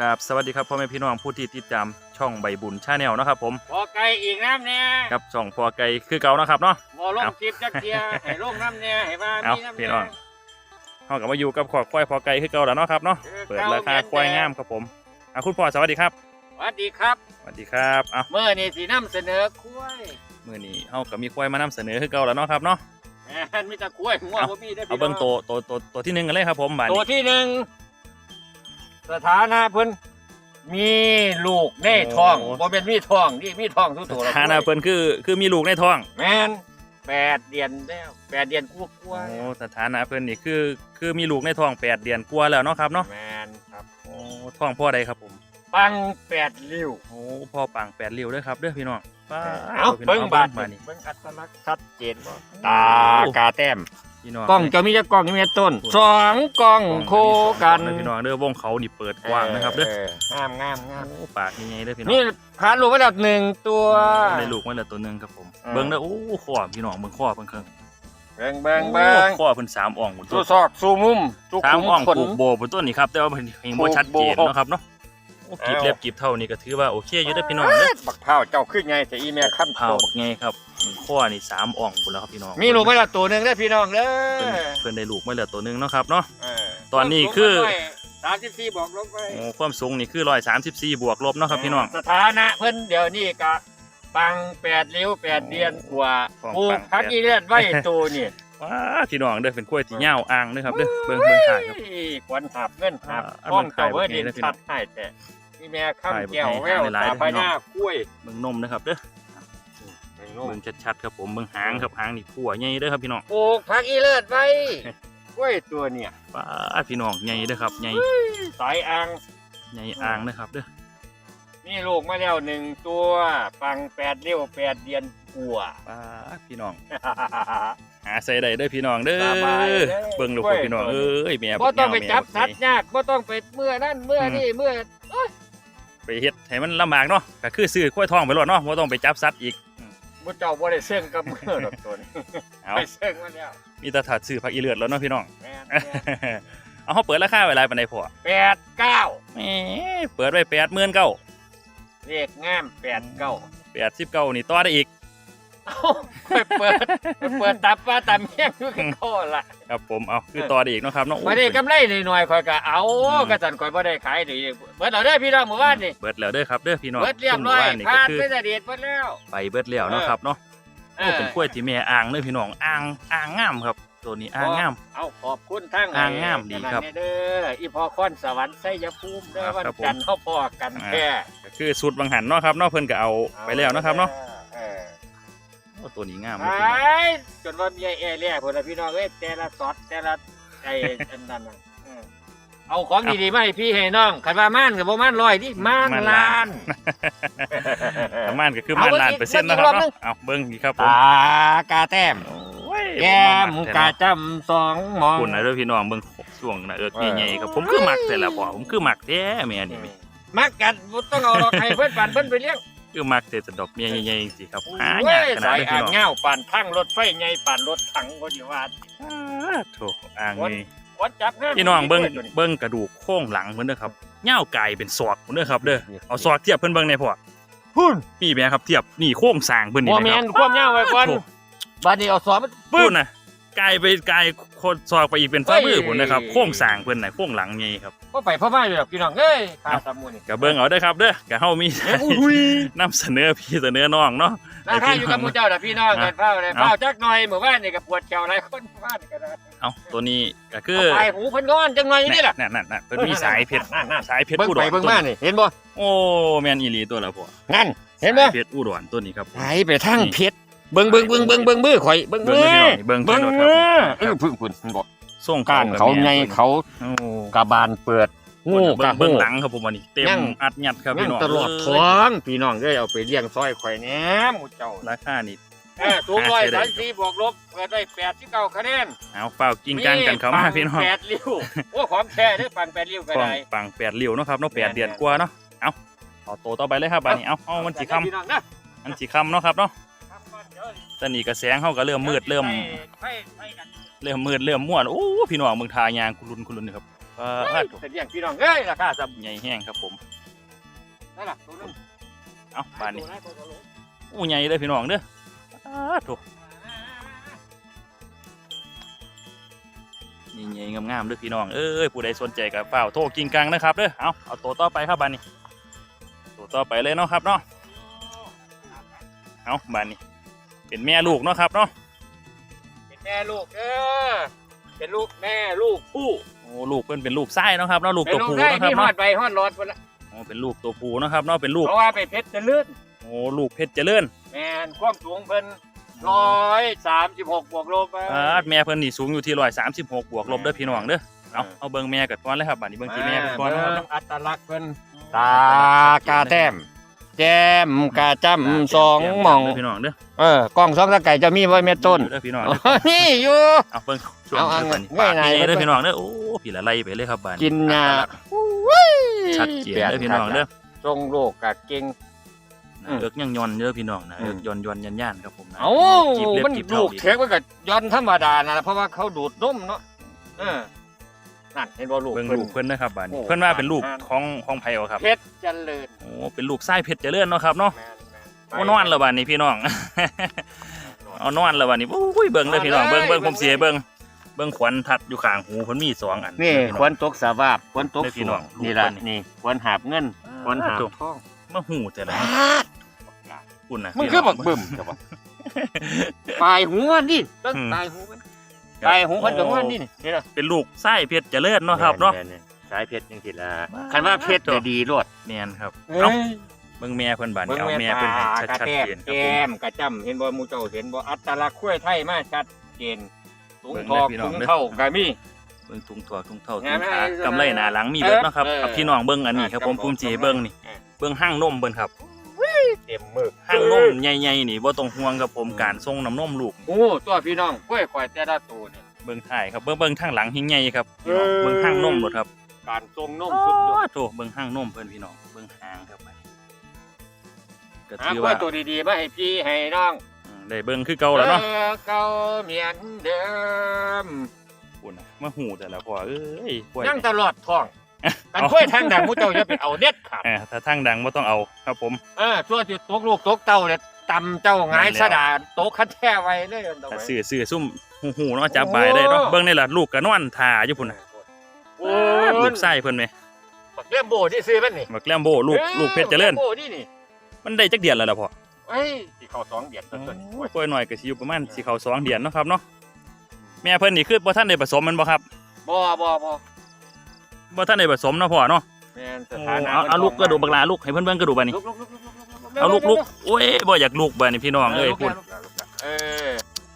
กับสวัสดีครับพ่อแม่พี่น้องผู้ที่ติดตามช่องใบบุญชาแนลนาะครับผมพอไก่อีกน้ำเนี่ยกับช่องพอไก่คือเก่าเนาะครับเนาะบ่ลงเอาคลิปจักเทียให้ลงน้ำเนี่ยให้ว่าเอามีน้ำพี่เนี่ยน้องเฮากับมาอยู่กับขอควายพอไก่คือเก่าแล้วเนาะครับเนาะเปิดราคาควายงามครับผมอะคุณพ่อสวัสดีครับสวัสดีครับสวัสดีครับเอาเมื่อนี่สีน้ำเสนอคุ้ยมื้อนี้เฮาก็มีควายมานำเสนอคือเก่าแล้วเนาะครับเนาะแหม่มีแต่คุ้ยหัวเอาบ่มีได้อเอาพี่เบิ่งน้องตัวตัวตัวตัวที่หนึ่งกันเลยครับผมบาดตัวนี้ที่หนึ่ง สถานะเพิ่นมีลูกในท้องบ่เป็นมีท้องนี่มีท้องทุกตัวแล้วฐานะเพิ่นคือคือมีลูกในท้องแม่นแปดเดือนแล้วแปดเดือนกลัวกลัวโอ้สถานะเพิ่นนี่คือคือมีลูกในท้องแปดเดือนกว่าแล้วเนาะครับเนาะแม่นครับโอ้ท้องพ่อใดครับผมปังแปดริ้วโอ้พ่อปังแปดริ้วเด้อครับเด้อพี่น้องป้าเอาพี่น้เบิ่งอบาดมานี่เบิ่งอัตลักษณ์ชัดเจนบ่ตากาแต้ม พี่น้องกล้องจะมีจะกล้องจะมีแต่ต้นสองกล้องโคกันเด้อพี่น้องเด้อวงเขานี่เปิดกว้างนะครับเด้อองามงามงามโอ้ปากยังไงเด้อพี่น้องนี่พาลูกมาแล้วหนึ่งตัวได้ลูกมาแล้วตัวหนึงครับผมอ่าเบิ่งเด้อโอ้ข้อพี่น้องเบิ่งข้อเพิ่นเครื่องเบิ่งเบิ่งเบิ่งโอ้ข้อเพิ่นสามอ่องหมดตัสู้วซอกสู้มุมสู้สามคุ้มอ่องขนผูกโบว์บนต้นนี่ครับแต่ว่าเพิ่นยังบ่ชัดเจนผูกโบเนาะครับเนาะโอ้กีบเอาเล็บกีบเท่านี่ก็ถือว่าโอเคอยู่เด้อพี่น้องเด้อบักเผาเจ้าขึ้นไงแต่อีแม่ขั้นเผาบักไงครับ ข้อนี่สามอ่องหมดแล้วครับพี่น้องมีลูกมาแล้วตัวหนึ่งได้อพี่น้องเด้เพิ่นอเพิ่นได้ลูกมาแล้วตัวหนึงเนาะครับเนาะ เออตอนนี้คือ สามสิบสี่บอกลงไปโอ้ความสูงนี่คือ134บวกลบเนาะครับพี่น้อง สถานะเพิ่นเดี๋ยวนี้ก็ปังแปดริ้วแปดเดือนกว่าของปลูปักง พักแปดอีเลือดไว้ตัวนี่ว้าพี่น้องเด้อเป็นกล้วยที่ยาวอ่างเด้อครับเด้อเบิ่งเบิ่งถ่ายครับ ควันหับเงินหับอ่าห้องอันมันเจ้าเวอร์ดินขายบ่ดีนะพี่น้ชัองดให้แต่นี่แม่ข้ามขายบ่แก้วดีแววหลายๆตานะพพี่น้องญากล้วยเบิ่งนมนะครับเด้อ ไม่รู้เบิ่งชัดๆครับผมเบิ่งหางครับหางนี่ขั่วใหญ่เด้อครับพี่น้องปลูกพักอีเลือดไว้กล้วยตัวเนี่ยว้าพี่น้องใหญ่เด้อครับใหญ่สายอ่าง ใหญ่อ่างเด้อครับเด้อนี่ลูกมาแล้วหนึ่งตัวปังแปดเลี้ยวแปดเดือนกว่าว้าพี่น้อง หาใส่ได้เด้อพี่น้องเด้อสบายเด้อ เบิ่งลูกครับพี่น้องเอ้ยแม่บ่ต้องไปแม่จับแม่สัตว์ยากบ่ต้องไปเมื่อนั่นเมื่อนี่เมื่อไปเฮ็ดให้มันลำบากเนาะก็คือซื้อกล้วยทองไปรอดเนาะบ่ต้องไปจับสัตว์อีกอืม บ่เจ้าบ่ได้เสื่องกับมือดอกตัวนี้เอาไปเสื่องมาแล้วมีแต่ถัดซื้อผักอีเลือดแล้วเนาะพี่น้อง แม่นเอาเขาเปิดราคาไว้หลายปานใดพอแปดเก้าแหมเปิดไว้89,000เลขงามแปดเก้า89นี่ต่อได้อีกเอ้า ไปเปิดไปเปิดตับว่าตามเมี่ยงอยู่กันโคละครับผมเอาคือต่อได้อีกเนาะครับเนาะโอ้บ่ได้กำไรหน่อยๆข่อยก็เอาอืมกระสันข่อยบ่ได้ขายดีเบิดเอาเด้อพี่น้องหมู่บ้านนี่เบิดแล้วเด้อครับเด้อพี่น้องเบิดเรียบร้อยซุ่มหมู่บ้านนี่ผ่าก็นคือไปแต่เด็ดเบิดแล้วไปเบิดแล้วเนาะครับเนาะเอโอ้อเป็นกล้วยที่แม่อ่างเด้อพี่น้องอ่างอ่างงามครับ ตัวนี้อ่างงาม เอาขอบคุณทั้งอ่างงามดีครับเด้ออีพอคอนสวรรค์ไสยภูมิเด้อครับวันครับผมจันทร์เข้าพอกันแค่ก็คือสุดบางหันเนาะครับเนาะเพิ่นก็เอาไปแล้วนะครับเนาะเออโอ้ ตัวนี้งามไปเลยพี่น้องจนว่ามีไอ้แอร์แล่พุ่นน่ะพี่น้องเอ้ยแต่ละซอสแต่ละไอ้อันนั้นน่ะเออเอาของดีๆมาให้พี่ให้น้องคันว่าม่านก็บ่ม่านร้อยดิม่านล้าน ประมาณก็คือเอามันเบิ่งล้านอีกเปอร์เซ็นต์เบิ่นะงคอีรับกรอบหนึ่เนาะงเอาเบิ่งดีครับผมตากาแต้มโอ้ยแก้มผกามาจำสองมอง คุณนะเด้อพี่น้องเบิ่งช่วงหน้าเอิกเออใหญ่ๆครับผมคือมักแต่ละพ่อผมคือมักแท้แม่นี่แม่มักกันบ่ต้องเอาดอกให้เพิ่นปั่นเพิ่นไปเลี้ยง คือมักแต่ดอกเมียใหญ่ๆจังซี่ครับหาโอ้ยากยขนาสาดยเด้ออ่าพี่งน้องเงาปั่นทั้งรถไฟไงปั่นรถถังก็ดีว่าอ้าโถอ่างนี่วัดจับงามพี่น้องเบิ่งตัวนี้เบิ่งกระดูกโครงหลังเพิ่นเด้อครับเหย้าไก่เป็นศอกเพิ่นเด้อครับเด้อเอาศอกเทียบเพิ่นเบิ่งในอยพ่อพุ่นนี่แม่ครับเทียบนี่โครงสร้างเพิ่นนี่บ่นะแม่ครับนความยาวไว้ก่อนโถ่บัดนี้เอาสอบมันปื้นน่ะ กลายไปกลายโคตรซอกไปอีกเป็นฝ่ามือเฮ้ยพุ่นนะครับโครงสร้างเพิ่นน่ะโครงหลังใหญ่ครับบ่ไปพ่อมาอยู่ดอกพี่น้องเอ้ยขาสามมูนี่ก็เบิ่งเอาเด้อครับเด้อก็เฮามีเอ้ยอุ้ยนำเสนอพี่เสนอน้องเนาะราคาอยู่กับหมู่เจ้าน่ะพี่น้องอะกันเฝ้าเลยเอาเฝ้าจักหน่อยหมู่บ้านนี่ก็ปวดแขวหลายคนหมู่บ้านนี่ก็ได้เอาตัวนี้ก็คือเอาไปหูเพิ่นก้อนจังหน่อยนี่ล่ะนั่นนั่นนั่นเพิ่นมีสายเพชรนั่นนั่นสายเพชรเบิ่งอุดไปรเบิ่งมานี่เห็นบ่โอ้แม่นอีหลีตัวละพ่อนั่นเห็นบ่สายเพชรอุดรตัวนี้ครับไหลไปทางเพชร เบิ่งเบิ่งเบิ่งเบิ่งเบิ่งมือข่อยเบิ่งเบิ่มืงอเบิ่งเบิ่เบิ่งงเบิ่งมือครับเออพึ่งพึ่งบอกส่งก้านกับเขาแม่ไงเขาโอ้กระบาลเปิดงูเบิ่กระงหูเบิ่งหลังครับผมวันนี้เต็มยังอัดยัดครับยัพี่งน้องตลอดเท้องพี่น้องเอ้ยเอาไปเลี้ยงซอยข่อยแหน่หมู่เจ้าราคานี่ เออสูงร้อยสามสี่บวกลบเปิดได้แปดที่เก้าคะแนนเอาเปล่ากินกันกันเขามาพี่น้องแปดริ้วโอ้ของแท้เด้อปังแปดริ้วก็ฟองได้ ปังแปดเหลี่ยวเนาะครับเนาะแปดเดือนกว่าเนาะเอาเอาโตวต่อไปเลยครับบัดนี้เอาเอามันสีคพี่น้องนะำมันสีคำเนาะครับเนาะ ตอนนี้กระแสงเขาก็เริ่มมืดเริ่มไปไปกันเริ่มมืดเริ่มม่วนโอ้พี่น้องเมืองทายางคุณลุนคุณลุนนี่ครับปลาเฮ้ยถูกแต่เลี้ยงพี่น้องเอ้ยราคาสับใหญ่แห้งครับผมได้ละตัวนึงเอาบานนี้ตัวไหตัวไหนอู้ใหญ่เลยพี่น้องเด้อปลาถูกใหญ่ๆงามๆเด้อพี่น้อง เอ้ยผู้ใดสนใจกับเฝ้าวโทรกิงกังนะครับเด้อเอาเอาตัวต่อไปครับบานนี้ตัวต่อไปเลยเนาะครับเนาะเอาบานนี้ เป็นแม่ลูกเนาะครับเนาะเป็นแม่ลูกเออเป็นลูกแม่ลูกผู้โอ้ลูกเพิ่นเป็นลูกไส้เนาะครับเนาะลูกเป็นตัวลูกผู้ได้เนาะครับที่ฮอเนาะดใบฮอดรอดพุ่นละโอ้เป็นลูกตัวผู้เนาะครับเนาะเป็นลูกเพราะว่าไปเพชรจะลื่นโอ้ลูกเพชรเจริญแม่นความสูงเพิ่นร้อยสามสิบหกบวกลบไปอ่าแม่เพิ่นนี่สูงอยู่ที่ร้อยสามสิบหกบวกลบเด้อพี่น้องเด้อเอาเอาเบิ่งแม่กันก่อนเลยครับบัดนี้เบิ่งที่แม่กันก่อนนะครับเบิ่เนาะงอัตลักษณ์เพิ่นตากาแต้ม แจ่มกาจ้ำสองหม่องเด้อพี่น้องเด้อเออกล้องสองตะไก่จะมีไว้เม็ดต้นเด้อพี่น้องอ๋เด้ออนี่อยู่เอาเบิ่งช่วงเอาเอาเด้อบัดนี้ง่ายๆปากนี่เบิ่งเด้อพี่น้องเด้อโอ้พี่ละไล่ไปเลยครับบัดนี้กินยาชัดเจนเด้อพี่น้องเด้อทรงโลกกะเก่งอืมเอิกยังยอนเด้อพี่น้องนะอืเอิมกยอนยอนยันย่านครับผมนะเอ้าจีบเล็บมันจีบลูเท้ากดีเทกไว้กับย้อนธรรมดานะเพราะว่าเขาดูดนมเนาะเออ นั่นเห็นบ่ลูกเบิ่งเพิ่นลูกเพิ่นนะครับบัดนี้โอ้เพิ่นว่าเป็นลูกอ่านของของไผเอาครับเพชรเจริญโอ้เป็นลูกไส้เพชรเจริญเนาะครับเนาะแม่นๆโอ้นอนแล้วบัดนี้พี่น้องเอานอนแล้ววันนี้อุ้ยเบิ่งเลยพี่น้องเบิ่งเบิ่งผมเสียเบิ่งเบิ่งขวัญทัดอยู่ข้างหูเพิ่นมีสองอันนี่พี่คองวรตกสาวาบควรตกได้พี่สูน้องงนี่ล่ะลูกเพิ่นนี่นี่ควรหาบเงินควรหาบถูกทองมาหูแต่ละคุณนะมึงคือบักบึ้มจ้ะบ่ปลายหูมันดิต้นอืมปลายหูมั นปลายหูมันกับมันนี่นี่ล่ะเป็นลูกไส้เพชรเจริญเนาะครับเนาะสายเพชรจังซี่ล่ะคันว่าเพชรจะดีโลดแม่นครับเอ้เอ้ายเบิ่งแม่เพิ่นบาดนี้เอาแม่เพิ่นให้ชัดๆเจนครับแก้ผมมกระจำเห็นบ่หมูเจ้าเห็นบ่อัตลักษณ์คุ้วยไทยมาชัดเจนสูงเบิ่งทอกได้พี่น้องสูงเด้อเท่าก็มีเบิ่งถุงถั่วถุงเท่าแม่ถุงแม่ขาเออกำไรหน้าหลังมีเบิดเนาะครับเออเอาพี่น้องเบิ่งอันนี้ครับผมภูมิใจเบิ่งนี่เออเบิ่งห้างนมเบิ่งครับ เต็มมือห้างนมใหญ่ๆนี่บ่ต้องห่วงครับผมการส่งน้ำนมลูก โอ้ตัวพี่น้องกล้วยควายแต่ละตัวเนี่ยเบิ่งท้ายครับเบิ่งเบิ่งทางหลังหิ้งใหญ่ครับพี่น้องเบิ่งห้างนมรถครับ การทรงนมโอ้สุดยอดโถเบิ่งห้างนมเพิ่นพี่น้องเบิ่งหางครับไปก็หาถือกล้วยว่าตัวดีๆมาให้พี่ให้น้องอืมได้เบิ่งคือเก่าแล้วเนาะออเก่าเหมือนเดิมคุณน่ะมาหูแต่ละพ่อเอ้ยกล้วยยังตลอดท้อง กันกล้วยทางดังมูเจ้าจะไปเอาเด็ดขาดเออถ้าทางดังบ่ต้องเอาครับผม เออตัวที่ตกลูกตกเต้าเนี่ยตำเจ้าหงายสะดาตกคัดแท้ไว้เลยเอาถ้าไว้ซื้อซื้อซุ่มหูๆเนาะจับบายได้เนาะโอ้เบิ่งนี่ล่ะลูกก็นอนท่าอยู่พุ่นน่ะโอ้ลูกไส้เพิ่นแหมบักเลี้ยมโบที่ซื้อมันนี่บักแลมโบลูกลูกเพชรเจริญบักลี้ยมโบนี่นี่มันได้จักเดือนแล้วล่ะพ่อเอ้ยที่เขาสองเดือนต้นๆโอ้ยกล้วยน้อยก็สิอยู่ประมาณสิเข้าสองเดือนเนาะครับเนาะแม่เพิ่นนี่คือบ่ทันได้ผสมมันบ่ครับบ่บ่บ่ บ่ทันได้ผสมเนาะพ่อเนาะแม่นสโอ้ถานะเอาเอาลูกกระดูกบักหลาลูกให้เพิ่นเบิ่งกระดูกบัดนี้ลุกลุกลุกลุกลุกเอาลูกลูกโอ้ยบ่อยากลูกบัดนี้พี่น้องเอ้ยลุกพุ่นแล้วลุกแล้วลุกแล้วเออ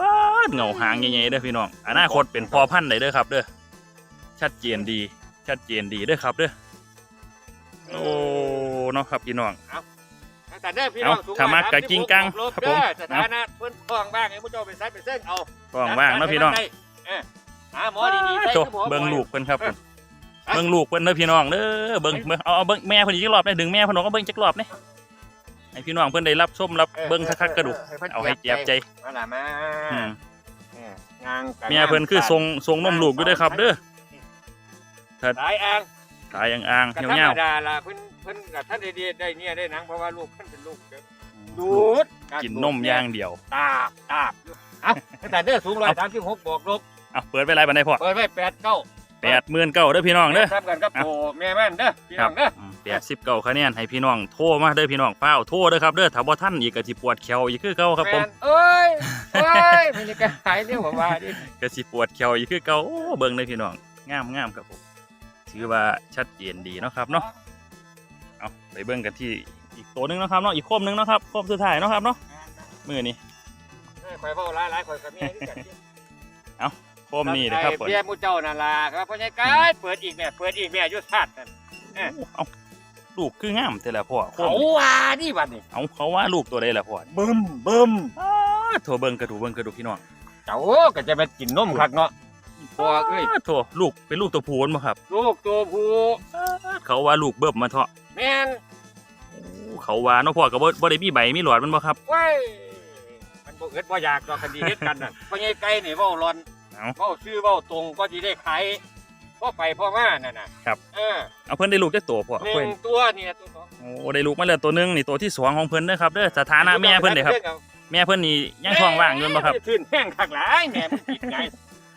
ป๊าดเหงาหางใหญ่ๆเด้อพี่น้องอนาคตเป็นพ่อพันธุ์ได้เด้อครับ เด้อชัดเจนดี ชัดเจนดีเด้อครับเด้อโอ้เนาะครับพี่น้อง แต่เด้อพี่น้องเอาถ้ามักกะกิ้งกังครับผมเด้อสถานะเพิ่นท้องบ้างไอ้ผู้เจ้าเป็นซัดเป็นเส้นเอากล้องว่างเนาะพี่น้องเออหาหมอดีๆใส่โตคือหมอเบิ่งลูกเพิ่นครับเออ เบิ่งลูกเพิ่นเด้อพี่น้องเด้อเบิ่งเบิ่งเอาเอาเบิ่งแม่เพิ่นอีกจักรอบได้ดึงแม่เพิ่นออกมาเบิ่งจักรอบนี่ให้พี่น้องเพิ่นได้รับชมรับเบิ่งคักๆกระดูกเอาให้เจ็บใจมาล่ะมาอืมเอองางกัแม่เพิ่นคือทรงทรงนมลูกอยู่เด้อครับ เด้อสายอ่างขายอ่างกระๆธรรเงี้ยวมดาล่ะเพิ่นเพิ่นกับท่านได้ดีได้เนี่ยได้หนังเพราะว่าลูกเพิ่นเป็นลูกเด้อๆดูดกินนมอย่างเดียวตาบตาบอยู่เอ้าแต่เด้อสูงร้อยสามสิบหกบวกลบเอาเปิดไปไรบันไดพ่อเปิดไว้แปดเก้า แปดหมื่นเก้าเด้อพี่น้องเด้อ ทำกันกับโตแม่แม่นเด้อพี่คน้รัอบงเด้อ แปดสิบเก้าคะแนนให้พี่น้องโทรมาเด้อพี่น้องเฝ้าวโทรเด้อครับเด้อถ้าบ่ท่านอีกก็สิปวดแขวอีกคือเก่าครับผมแม่นเอ้ยเอ้ยมันจะกระหายเนี่ยผมว่าดิก็สิปวดแขวอีกคือเก่าโอ้เบิ่งเด้อพี่น้องงามงามครับผมถือว่าชัดเจนดีเนาะครับเนาะเอาไปเบิ่งกันที่อีกตัวหนึงเนาะครับเนาะอีกโคมหนึงเนาะครับโคมสุดท้ายเนาะครับเนาะมือนี้ เอ้ยข่อยเว้าหลายหลายข่อยกับเมียนี่กันโคมนี่นะครับไอ้เปิดเบี้ยหมูเจ้านั่นล่ะครับพ่อใหญ่กายเปิดอีกแม่เปิดอีกแม่ยุทธศาสตร์นั่นเอาลูกคืองามแต่ละพ่อโคมเขานี่ว่านี่บัดนี้เอาเขาว่าลูกตัวใดล่ะพ่อบึ้มบึ้มอ้าโทรเบิ่งกระดูกเบิ่งกระดูกพี่น้องเจ้าก็จะไปกินนมคักเนาะพอเอ้ยอ้าโทรลูกเป็นลูกตัวผู้บ่ครับ ลูกตัวผู้เขาว่าลูกเบิ่มมาเถาะแม่นเขาว่าเนาะพ่อก็บ่บ่ได้มีใบมีหลอดมันบ่ครับเว้ยมันบ่เอิดบ่อยากดอกคดีเฮ็ดกันน่ะพ่อใหญ่ไก่นี่เว้าร้อน เอ้าเว้าชื่อเว้าตรงก็สิได้ขายพ่อไปพ่อมานั่นน่ะครับ เออเอาเพิ่นได้ลูกจักตัวพ่อหเพิ่นนึ่งตัวเนี่ยตัวสองโอ้ได้ลูกมาแล้วตัวหนึงนี่ตัวที่สองของเพิ่นเด้อครับเด้อสถานะแม่เพิ่นเด้อครับ แม่เพิ่นนี่ยังท้องว่างอยู่บ่ครับ ขึ้นแห้งคักหลายแม่มันคิดไง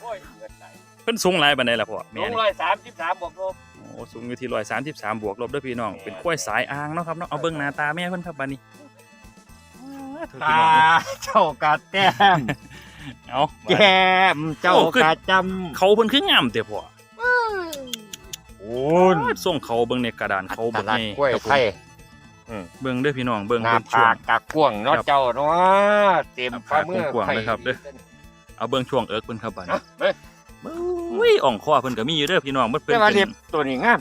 โอ้ยเงินไหลเพิ่นสูงหลายปานใดล่ะพ่อลแม่งนี่ร้อยสามสิบสามบวกลบโอ้สูงอยู่ที่133บวกลบเด้อพี่น้อง เป็นควายสายอ่างเนาะครับเนาะเอาเบิ่งหน้าตาแม่เพิ่นครับบัดนี้ตาเจ้ากาแต้ม เอาแก้มเจ้ากาจเขาเพิ่นคืองามแต่พ่อำโอ้นส่งเขาเบิ่งในกระดานเขาตเบิ่งลาดนี่กล้วยครับผมไข่เบิ่งเด้อพี่น้องเบิ่งหน้าเบิ่งช่วผางกกากกวางเนาะครับเจ้าเนาะเต็มหน้าฝ่าผากมือกว้างๆไข่เลยครับเด้อเอาเบิ่งช่วงเอิกเพิ่นครับบัดนี้เนาะเบิ่งอุ้ยอ่องคอเพิ่นก็มีอยู่เด้อพี่น้องมันเพิ่นแต่ว่าเป็เล็นบตัวนี้งาม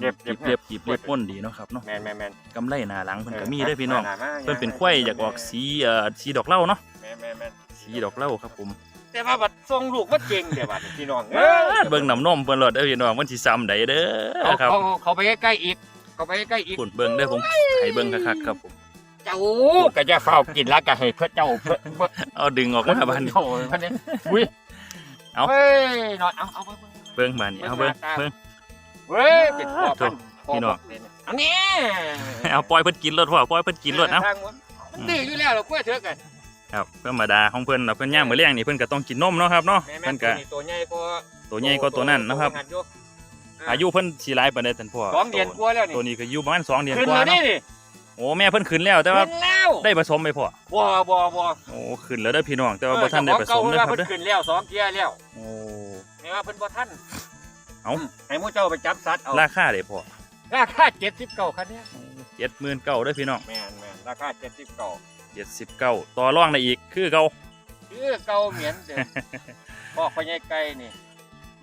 เล็บเล็เล็บบเล็บหยิบเล็บม่นดีเนาะครับเนาะแมนแมนแมนกำไรหน้าหลังเพิ่นก็มีเด้อพี่น้องมามาเพิ่นเป็นควายอยากออกสีเอ่อสีดอกเหล้าเนาะแมนแมนแมน สีดอกเหล้าครับผมแต่ว่าบัดทรงลูกมันเก่งเดี๋ยวบัดพี่น้องเออเบิ่งน้ำนมเพิ่นรอดเด้อพี่น้องมันสิซ้ำใดเด้อครับเขาเขาไปใกล้ๆอีกเขาไปใกล้ๆอีกปุ่นเบิ่งเด้ผมให้เบิ่งคักๆครับผมเจ้าก็จะเฝ้ากินแล้วก็ให้เพื่อเจ้าเพื่อเอาดึงออกมาบัดนี้โอ้ยพันนี้อุ้ยเอาเฮ้ยนอยเอาเอาเบิ่งเบิ่งบัดนี้เอาเบิ่งเบิ่งเว้ยเป็นพ่อพันพี่น้องอันนี้เอาปล่อยเพิ่นกินรถพ่อปล่อยเพิ่นกินรถเอ้าทงมันมันดื้ออยู่แล้วเรากล้วยเถอะกัน ครับธรรมดาของเพิ่นน่ะเพิ่นย่างมื้อแรงนี่เพิ่นก็ต้องกินนมเนาะครับเนาะแม่แม่เพิ่นตัก็วนี้ตัวใหญ่กว่าตัวใหญ่กว่าตัวนั้นนะครับหัดอยู่อายุเพิ่นสิหลายปานใดท่านพ่อสองเดือนกว่าแล้วนี่ตัวนี้ก็อยู่ประมาณสองเดือนขึ้นกว่าแล้วนี่เนาะนี่โอ้แม่เพิ่นขึ้นแล้วแต่ว่าขึ้นแล้วได้ผสมไหมพ่อบ่บ่บ่โอ้ขึ้นแล้วเด้อพี่น้องแต่ว่าบ่ทันได้ผสมเออเด้อเจ้าคขรัอบงเด้อเก่าว่าเพิ่นขึ้นแล้วสองเกียร์แล้วโอ้แม่ว่าเพิ่นบ่ทันเอ้ามให้หมู่เจ้าไปจับสัตว์เอาราคาเด้พ่อราคา79คันเนี้ย79,000เด้อพี่น้องแม่นแม่นราคา 79 79ต่อรองได้อีกคือเก่าคือเก่าเหมือนเดิมบอกพ่อใหญ่ไก่นี่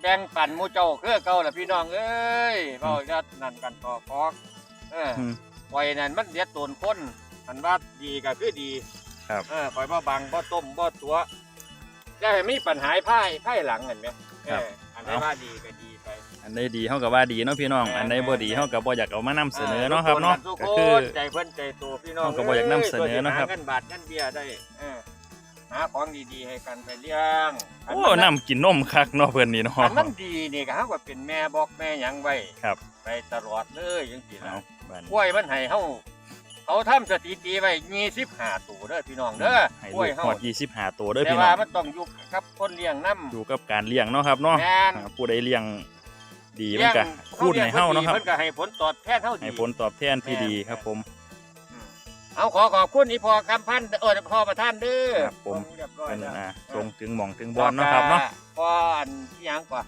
แบ่งปันหมู่เจ้าคือเก่าล่ะพี่น้องเอ้ยเว้าจัดนั่นกันต่อคอกเอออืม ปล่อยนั่นมันเสียตนคนอันว่าดีก็คือดีครับ เออปล่อยบ่บังบ่ต้มบ่ตัวจะให้มีปัญหาพ่ายพ่ายหลังเห็นไหมเอออันไหนว่าดีก็ดีไป อันใดดีเฮาก็ว่าดีเนาะพี่น้องแม่นอันใดบ่ดีแม่นเฮาก็บ่อยากเอามานำเสนอเนาะครับเนาะทุกก็คคือนใจเพิ่นใจตัวพี่น้องเราก็บ่อยากนำเสนอนะครับเงินบาทเงินเบี้ยได้เออหาของดีๆให้กันไปเลี้ยงโอ้น้ำกินนมคักเนาะเพิ่นนี่เนาะอันมันดีนี่ก็เฮาก็เป็นแม่บอกแม่หยังไว้ครับ ไปตลอดเลยจังซี่เอาล่ะบัดนี้กล้วยมันให้เฮาเขาทำสถิติไว้25ตัวเด้อพี่น้องเด้อให้กล้วยลูกเฮาฮอด25ตัวเด้อแต่พี่น้ว่าองมันต้องอยู่กับคนเลี้ยงนํอยู่กับการเลี้ยงเนาะครับเนาะแม่นอ่าผู้ใดเลี้ยง ดีมันก็คูณให้เฮาเนาะครับเพิ่นก็ให้ผลตอบแทนเฮาดีให้ผลตอบแทนที่ดีครับผม เอาขอขอบคุณอีพอคำพันธ์เออพ่อประธานเด้อครับผมเรียบร้อยเป็นแล้วอ่าส่งถึงหม่องถึงบอลเนาะครับเนาะพ่ออันที่หยังกว่า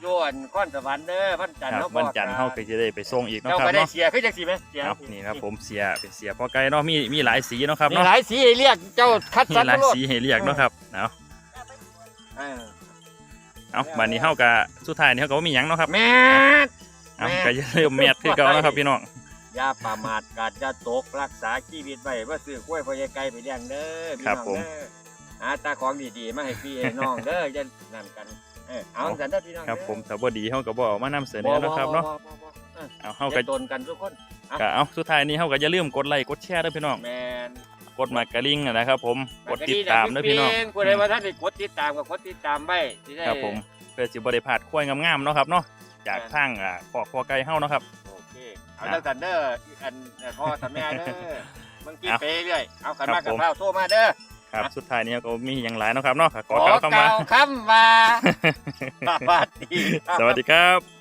โยอันข้อนสวรรค์เด้อวันจันทร์ครัเนาะบวันจันทร์เฮาก็จะได้ไปส่งอีกเนาะเจ้าครับก็ได้เนาะเสียคือจังซี่ไหมเสียครับนี่ครับผมเสียเป็นเสียพอไก่เนาะมีมีหลายสีเนาะครับมีเนาะหลายสีให้เรียกเจ้าคัดมีสรรหลายโลดสีให้เรียกเนาะครับเอาเออ เอาบัดนี้เฮาก็สุดท้ายนี่เฮาก็บ่มีหยังเนาะครับแม่นเอาแม่ก็อย่าลืมแมทคือเก่าเนาะครับพี่น้อง อย่าประมาทกาดอย่าตกรักษาชีวิตไว้ว่าซื้อกล้วยพ่อใหญ่ไก่ไปเลี้ยงเด้อพี่น้องเด้อหาตาของดีๆมาให้พี่ให้น้องเด้ออย่านั่นกันเออเอาจันเด้อพี่น้องครับเด้อผมถ้าบ่ดีเฮาก็บ่เอามานำเสนอเนาะครับเนาะบ่บ่บ่บ่เออเอาเฮาอก็ย่าตนกันทุกคนก็เอาสุดท้ายนี้เฮาก็อย่าลืมกดไลค์กดแชร์เด้อพี่น้อง แมน กดมากระลิ่งนะครับ ผมกดติดตามเด้อพี่น้องผู้ใดว่าท่านได้กดติดตามก็กดติดตามไว้สิได้ครับผมเพื่อสิบ่ได้พลาดควายงามๆเนาะครับเนาะจากทางอ่าขอคอไก่เฮาเนาะครับโอเคเอาจังสันเด้ออันเอ่อพ่อกับแม่เด้อมึงกินไปเรื่อยเอาขันมากับข้าวโทรมาเด้อครับสุดท้ายนี้ก็มีอย่างหลายเนาะครับเนาะขอขอกล่าวคำว่ากล่าวคำว่าสวัสดีครับสวัสดีครับ